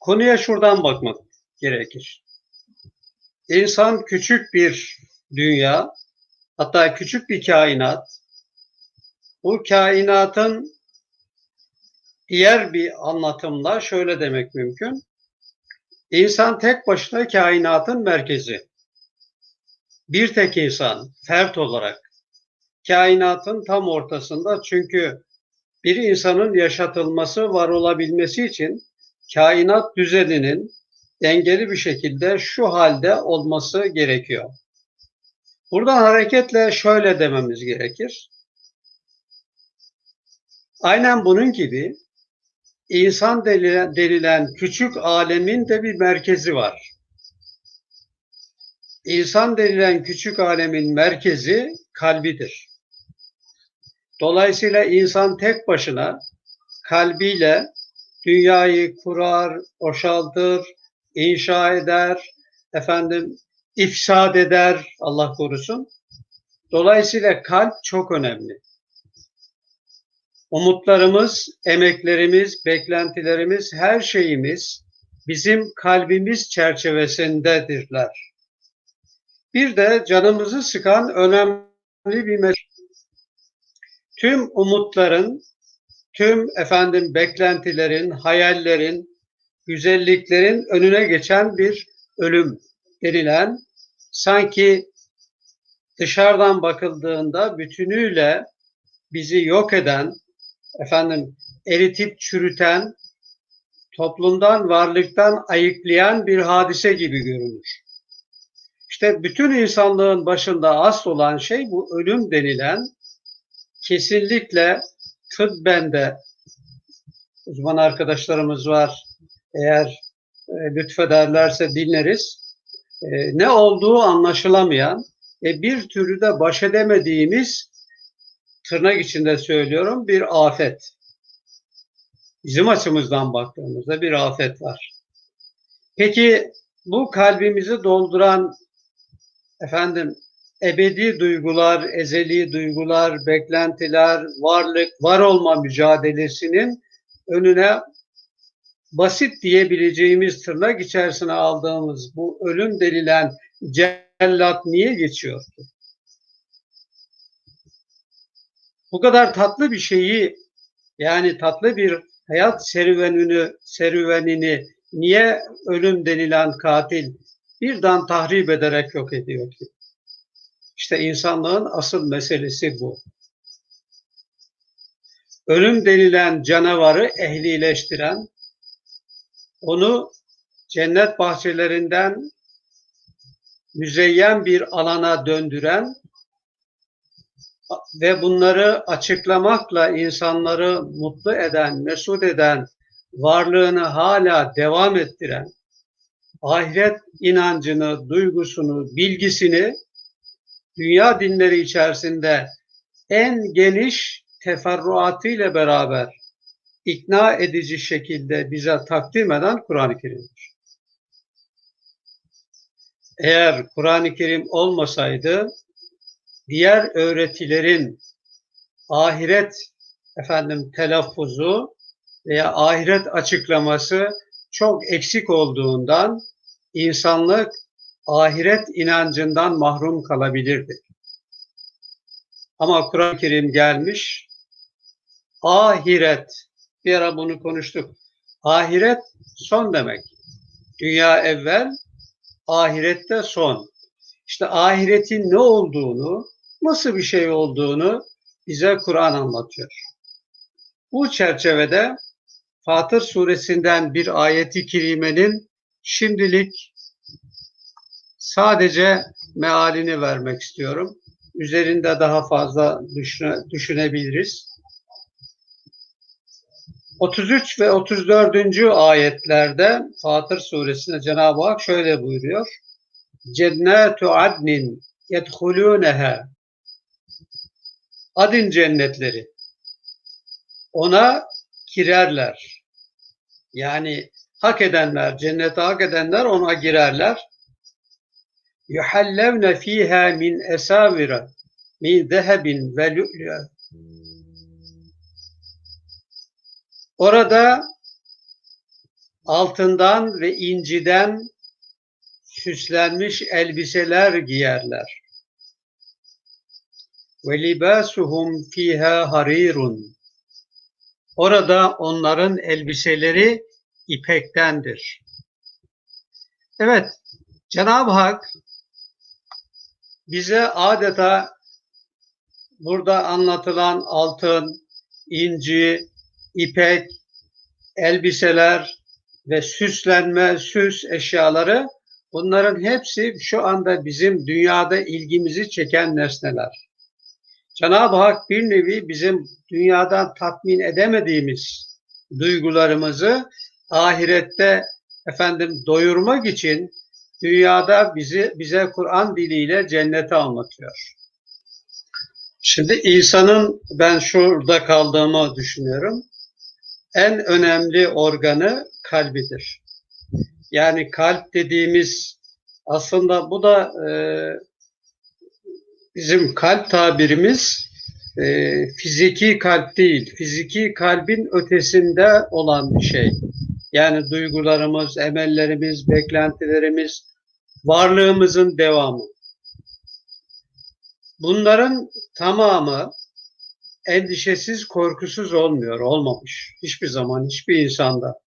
Konuya şuradan bakmak gerekir. İnsan küçük bir dünya, hatta küçük bir kainat. Bu kainatın diğer bir anlatımla şöyle demek mümkün. İnsan tek başına kainatın merkezi. Bir tek insan, fert olarak kainatın tam ortasında çünkü bir insanın yaşatılması, var olabilmesi için kainat düzeninin dengeli bir şekilde şu halde olması gerekiyor. Buradan hareketle şöyle dememiz gerekir. Aynen bunun gibi insan denilen, denilen küçük alemin de bir merkezi var. İnsan denilen küçük alemin merkezi kalbidir. Dolayısıyla insan tek başına kalbiyle dünyayı kurar, boşaltır, inşa eder, efendim ifsad eder Allah korusun. Dolayısıyla kalp çok önemli. Umutlarımız, emeklerimiz, beklentilerimiz, her şeyimiz bizim kalbimiz çerçevesindedirler. Bir de canımızı sıkan önemli bir mesele. Tüm umutların, tüm efendim beklentilerin, hayallerin, güzelliklerin önüne geçen bir ölüm denilen sanki dışarıdan bakıldığında bütünüyle bizi yok eden, efendim eritip çürüten, toplumdan, varlıktan ayıklayan bir hadise gibi görünür. İşte bütün insanlığın başında asıl olan şey bu ölüm denilen kesinlikle tıbben uzman arkadaşlarımız var. Eğer e, lütfederlerse dinleriz. E, ne olduğu anlaşılamayan e, bir türlü de baş edemediğimiz tırnak içinde söylüyorum bir afet. Bizim açımızdan baktığımızda bir afet var. Peki bu kalbimizi dolduran efendim ebedi duygular, ezeli duygular, beklentiler, varlık, var olma mücadelesinin önüne basit diyebileceğimiz tırnak içerisine aldığımız bu ölüm denilen cellat niye geçiyor ki? Bu kadar tatlı bir şeyi yani tatlı bir hayat serüvenini serüvenini niye ölüm denilen katil birden tahrip ederek yok ediyor ki? İşte insanlığın asıl meselesi bu. Ölüm denilen canavarı ehlileştiren, onu cennet bahçelerinden müzeyyen bir alana döndüren ve bunları açıklamakla insanları mutlu eden, mesut eden, varlığını hala devam ettiren, ahiret inancını, duygusunu, bilgisini dünya dinleri içerisinde en geniş teferruatıyla beraber ikna edici şekilde bize takdim eden Kur'an-ı Kerim'dir. Eğer Kur'an-ı Kerim olmasaydı diğer öğretilerin ahiret efendim telaffuzu veya ahiret açıklaması çok eksik olduğundan insanlık ahiret inancından mahrum kalabilirdi. Ama Kur'an-ı Kerim gelmiş, ahiret, bir ara bunu konuştuk. Ahiret son demek. Dünya evvel, ahirette son. İşte ahiretin ne olduğunu, nasıl bir şey olduğunu bize Kur'an anlatıyor. Bu çerçevede Fatır suresinden bir ayeti kerimenin şimdilik sadece mealini vermek istiyorum. Üzerinde daha fazla düşüne, düşünebiliriz. 33 ve 34. ayetlerde Fatır suresinde Cenab-ı Hak şöyle buyuruyor. Cennetu adnin yedhulûneha Adin cennetleri ona girerler. Yani hak edenler, cennete hak edenler ona girerler. Yuhallevne fiha min esavira min zehebin ve lü'lü'e Orada altından ve inciden süslenmiş elbiseler giyerler. Ve libasuhum fiha harirun. Orada onların elbiseleri ipektendir. Evet, Cenab-ı Hak bize adeta burada anlatılan altın, inci, ipek, elbiseler ve süslenme, süs eşyaları bunların hepsi şu anda bizim dünyada ilgimizi çeken nesneler. Cenab-ı Hak bir nevi bizim dünyadan tatmin edemediğimiz duygularımızı ahirette efendim doyurmak için dünyada bizi bize Kur'an diliyle cennete anlatıyor. Şimdi insanın ben şurada kaldığımı düşünüyorum. En önemli organı kalbidir. Yani kalp dediğimiz aslında bu da e, bizim kalp tabirimiz e, fiziki kalp değil. Fiziki kalbin ötesinde olan bir şey. Yani duygularımız, emellerimiz, beklentilerimiz, varlığımızın devamı. Bunların tamamı endişesiz, korkusuz olmuyor, olmamış. Hiçbir zaman, hiçbir insanda.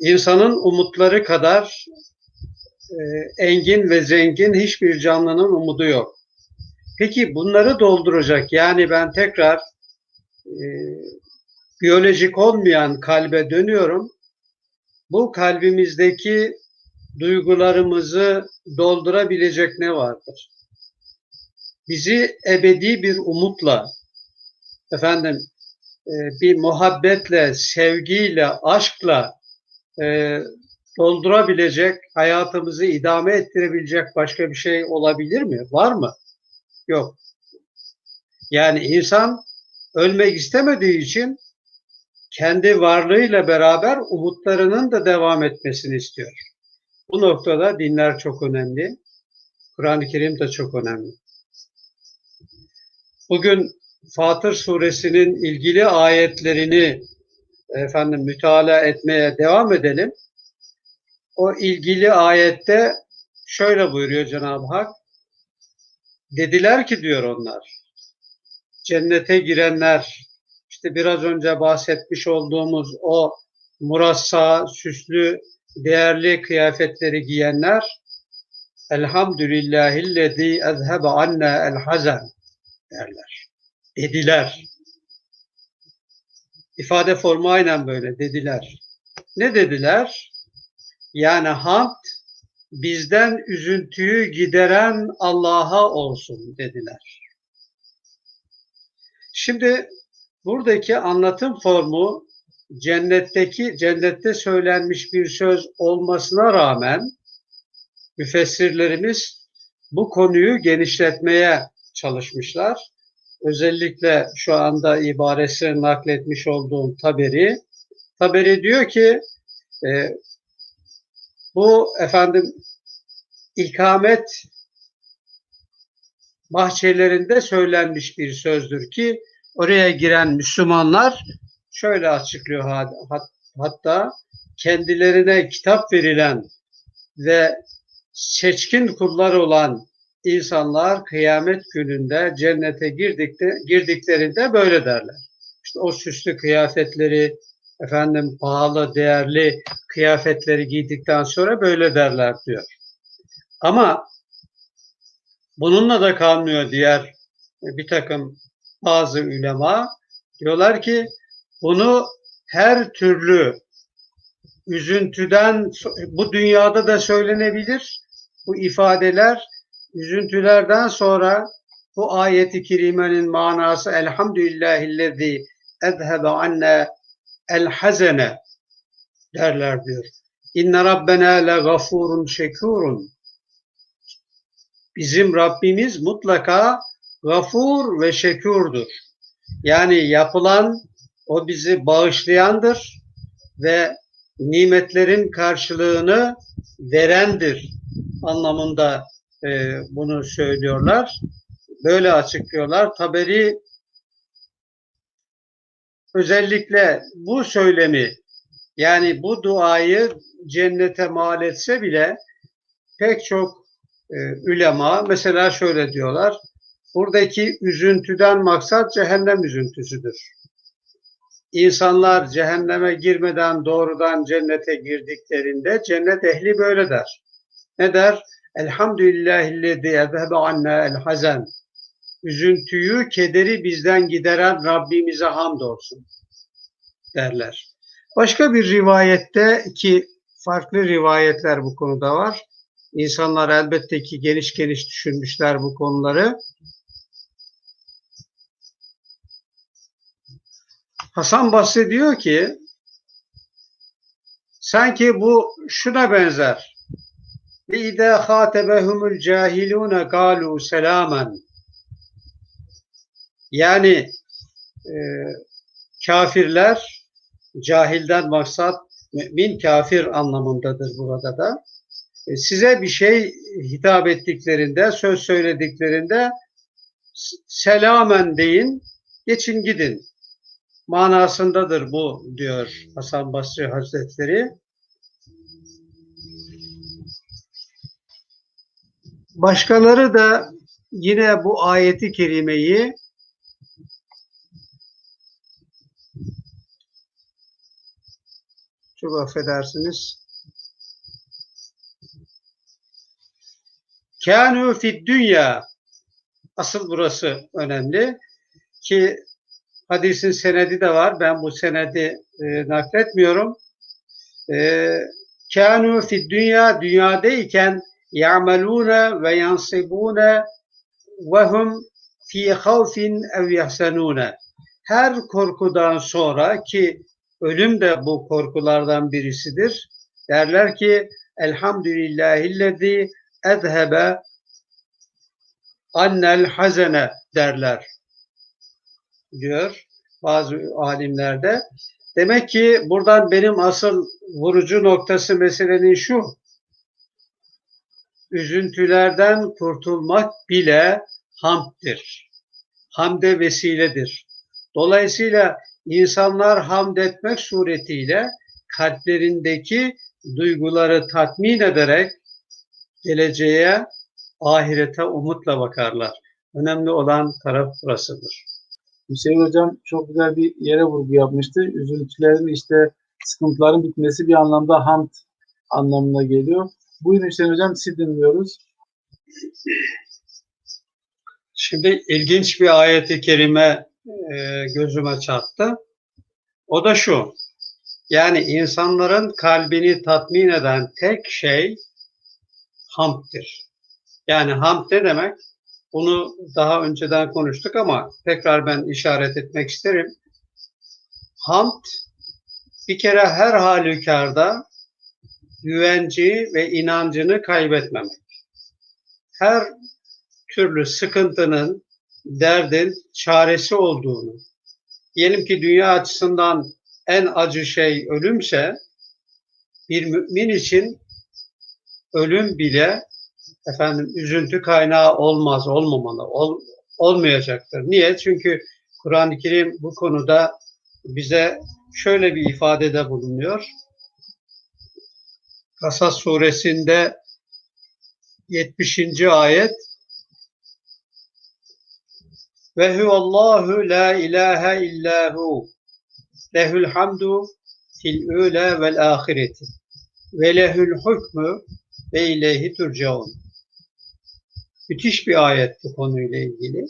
İnsanın umutları kadar e, engin ve zengin hiçbir canlının umudu yok. Peki bunları dolduracak, yani ben tekrar e, biyolojik olmayan kalbe dönüyorum. Bu kalbimizdeki duygularımızı doldurabilecek ne vardır? Bizi ebedi bir umutla, efendim e, bir muhabbetle, sevgiyle, aşkla e, doldurabilecek, hayatımızı idame ettirebilecek başka bir şey olabilir mi? Var mı? Yok. Yani insan ölmek istemediği için kendi varlığıyla beraber umutlarının da devam etmesini istiyor. Bu noktada dinler çok önemli. Kur'an-ı Kerim de çok önemli. Bugün Fatır suresinin ilgili ayetlerini efendim mütalaa etmeye devam edelim. O ilgili ayette şöyle buyuruyor Cenab-ı Hak. Dediler ki diyor onlar. Cennete girenler işte biraz önce bahsetmiş olduğumuz o murassa, süslü, değerli kıyafetleri giyenler Elhamdülillahillezî ezhebe anna el hazen derler. Dediler. İfade formu aynen böyle dediler. Ne dediler? Yani hamd bizden üzüntüyü gideren Allah'a olsun dediler. Şimdi buradaki anlatım formu cennetteki cennette söylenmiş bir söz olmasına rağmen müfessirlerimiz bu konuyu genişletmeye çalışmışlar. Özellikle şu anda ibaresi nakletmiş olduğum Taberi. Taberi diyor ki e, bu efendim ikamet bahçelerinde söylenmiş bir sözdür ki oraya giren Müslümanlar şöyle açıklıyor hatta kendilerine kitap verilen ve seçkin kullar olan insanlar kıyamet gününde cennete girdikte, girdiklerinde böyle derler. İşte o süslü kıyafetleri, efendim pahalı, değerli kıyafetleri giydikten sonra böyle derler diyor. Ama bununla da kalmıyor diğer bir takım bazı ülema. Diyorlar ki bunu her türlü üzüntüden bu dünyada da söylenebilir. Bu ifadeler üzüntülerden sonra bu ayeti kerimenin manası elhamdülillahillezî ezhebe anne el hazene derler diyor. İnne rabbena le gafurun şekurun. Bizim Rabbimiz mutlaka gafur ve şekurdur. Yani yapılan o bizi bağışlayandır ve nimetlerin karşılığını verendir anlamında e, bunu söylüyorlar. Böyle açıklıyorlar. Taberi özellikle bu söylemi Yani bu duayı cennete mal etse bile pek çok e, ülema mesela şöyle diyorlar. Buradaki üzüntüden maksat cehennem üzüntüsüdür. İnsanlar cehenneme girmeden doğrudan cennete girdiklerinde cennet ehli böyle der. Ne der? Elhamdülillahillezî ezhebe anna el hazen. Üzüntüyü, kederi bizden gideren Rabbimize hamdolsun derler. Başka bir rivayette ki farklı rivayetler bu konuda var. İnsanlar elbette ki geniş geniş düşünmüşler bu konuları. Hasan Basri diyor ki sanki bu şuna benzer. İde hatebehumul cahilune galu selamen. Yani e, kafirler cahilden maksat mümin kafir anlamındadır burada da. E, size bir şey hitap ettiklerinde, söz söylediklerinde selamen deyin, geçin gidin manasındadır bu diyor Hasan Basri Hazretleri. Başkaları da yine bu ayeti kerimeyi çok affedersiniz. Kânû fid dünya asıl burası önemli ki hadisin senedi de var. Ben bu senedi e, nakletmiyorum. E, Kânû fid dünya dünyadayken ya'melûne ve yansibûne ve hum fi havfin ev yahsenûne. Her korkudan sonra ki ölüm de bu korkulardan birisidir. Derler ki Elhamdülillahillezî ezhebe annel hazene derler diyor bazı alimlerde. Demek ki buradan benim asıl vurucu noktası meselenin şu. Üzüntülerden kurtulmak bile hamddir. Hamde vesiledir. Dolayısıyla insanlar hamd etmek suretiyle kalplerindeki duyguları tatmin ederek geleceğe, ahirete umutla bakarlar. Önemli olan taraf burasıdır. Hüseyin Hocam çok güzel bir yere vurgu yapmıştı. Üzüntülerin işte sıkıntıların bitmesi bir anlamda hamd anlamına geliyor. Buyurun Hüseyin Hocam sizi dinliyoruz. Şimdi ilginç bir ayeti kerime e, gözüme çarptı. O da şu. Yani insanların kalbini tatmin eden tek şey hamdtir. Yani hamd ne demek? Bunu daha önceden konuştuk ama tekrar ben işaret etmek isterim. Hamd bir kere her halükarda güvenci ve inancını kaybetmemek. Her türlü sıkıntının, derdin çaresi olduğunu, diyelim ki dünya açısından en acı şey ölümse, bir mümin için ölüm bile efendim üzüntü kaynağı olmaz, olmamalı, ol, olmayacaktır. Niye? Çünkü Kur'an-ı Kerim bu konuda bize şöyle bir ifadede bulunuyor. Kasas suresinde 70. ayet ve huvallahu la ilahe illahu lehul hamdu fil ula vel ahireti ve lehul hukmu ve ileyhi turcaun. Müthiş bir ayet bu konuyla ilgili.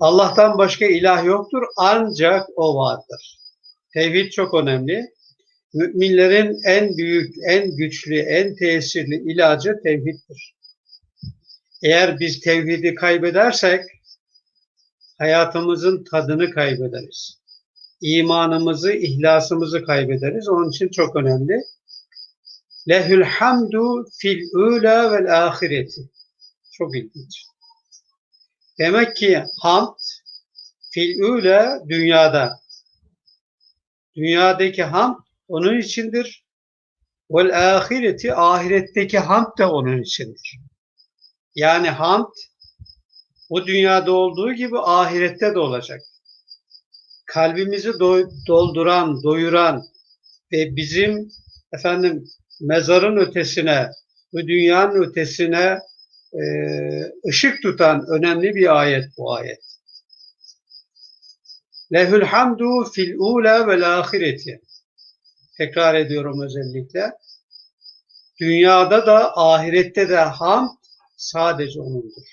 Allah'tan başka ilah yoktur ancak o vardır. Tevhid çok önemli. Müminlerin en büyük, en güçlü, en tesirli ilacı tevhiddir. Eğer biz tevhidi kaybedersek hayatımızın tadını kaybederiz. İmanımızı, ihlasımızı kaybederiz. Onun için çok önemli. Lehül hamdu fil ula vel ahireti. Çok ilginç. Demek ki hamd fil ula dünyada. Dünyadaki hamd onun içindir. Vel ahireti ahiretteki hamd da onun içindir. Yani hamd bu dünyada olduğu gibi ahirette de olacak. kalbimizi doy- dolduran, doyuran ve bizim efendim mezarın ötesine, bu dünyanın ötesine e, ışık tutan önemli bir ayet bu ayet. Lehül hamdu fil ula vel ahireti. Tekrar ediyorum özellikle. Dünyada da ahirette de hamd sadece O'nundur.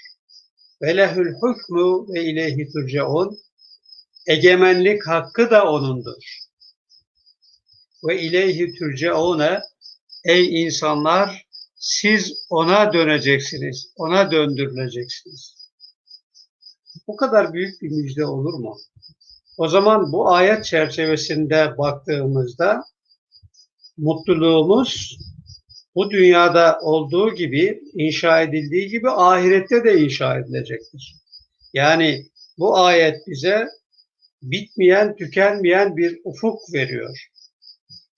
Ve lehül hükmü ve ileyhi turcaun. Egemenlik hakkı da O'nundur. Ve ileyhi turcaune. Ey insanlar siz O'na döneceksiniz. O'na döndürüleceksiniz. Bu kadar büyük bir müjde olur mu? O zaman bu ayet çerçevesinde baktığımızda mutluluğumuz bu dünyada olduğu gibi inşa edildiği gibi ahirette de inşa edilecektir. Yani bu ayet bize bitmeyen, tükenmeyen bir ufuk veriyor.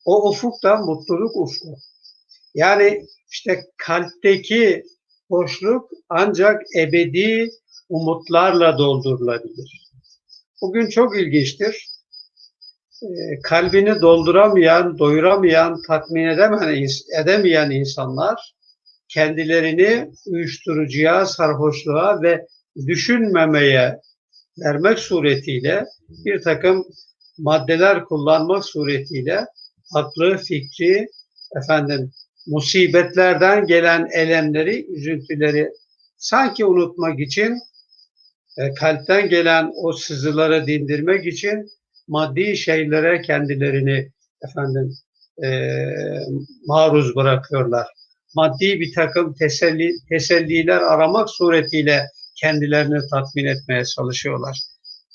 O ufuk da mutluluk ufku. Yani işte kalpteki boşluk ancak ebedi umutlarla doldurulabilir. Bugün çok ilginçtir. Ee, kalbini dolduramayan, doyuramayan, tatmin edemeyen, edemeyen insanlar kendilerini uyuşturucuya, sarhoşluğa ve düşünmemeye vermek suretiyle bir takım maddeler kullanmak suretiyle aklı, fikri, efendim musibetlerden gelen elemleri, üzüntüleri sanki unutmak için e, kalpten gelen o sızıları dindirmek için maddi şeylere kendilerini efendim e, maruz bırakıyorlar. Maddi bir takım teselli, teselliler aramak suretiyle kendilerini tatmin etmeye çalışıyorlar.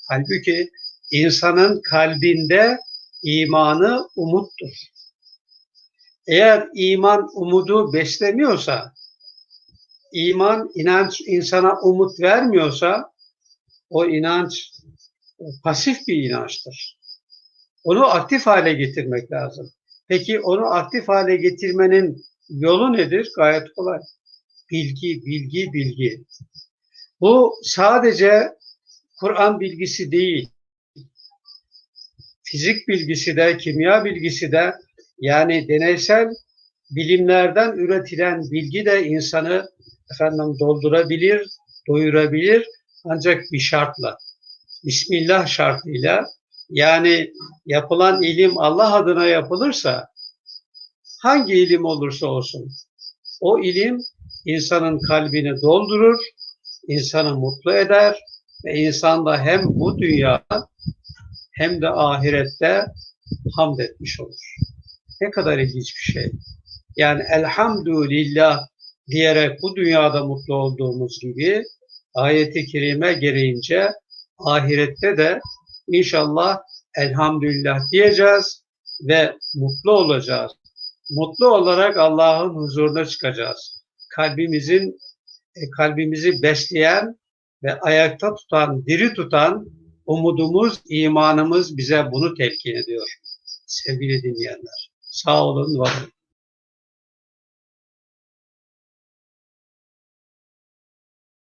Halbuki insanın kalbinde imanı umuttur. Eğer iman umudu beslemiyorsa, iman inanç insana umut vermiyorsa o inanç pasif bir inançtır. Onu aktif hale getirmek lazım. Peki onu aktif hale getirmenin yolu nedir? Gayet kolay. Bilgi, bilgi, bilgi. Bu sadece Kur'an bilgisi değil. Fizik bilgisi de, kimya bilgisi de yani deneysel bilimlerden üretilen bilgi de insanı efendim doldurabilir, doyurabilir ancak bir şartla. Bismillah şartıyla yani yapılan ilim Allah adına yapılırsa hangi ilim olursa olsun o ilim insanın kalbini doldurur, insanı mutlu eder ve insan da hem bu dünyada hem de ahirette hamd etmiş olur. Ne kadar ilginç bir şey. Yani elhamdülillah diyerek bu dünyada mutlu olduğumuz gibi ayeti kerime gereğince ahirette de inşallah elhamdülillah diyeceğiz ve mutlu olacağız. Mutlu olarak Allah'ın huzuruna çıkacağız. Kalbimizin e, kalbimizi besleyen ve ayakta tutan, diri tutan umudumuz, imanımız bize bunu telkin ediyor. Sevgili dinleyenler. Sağ olun, var olun.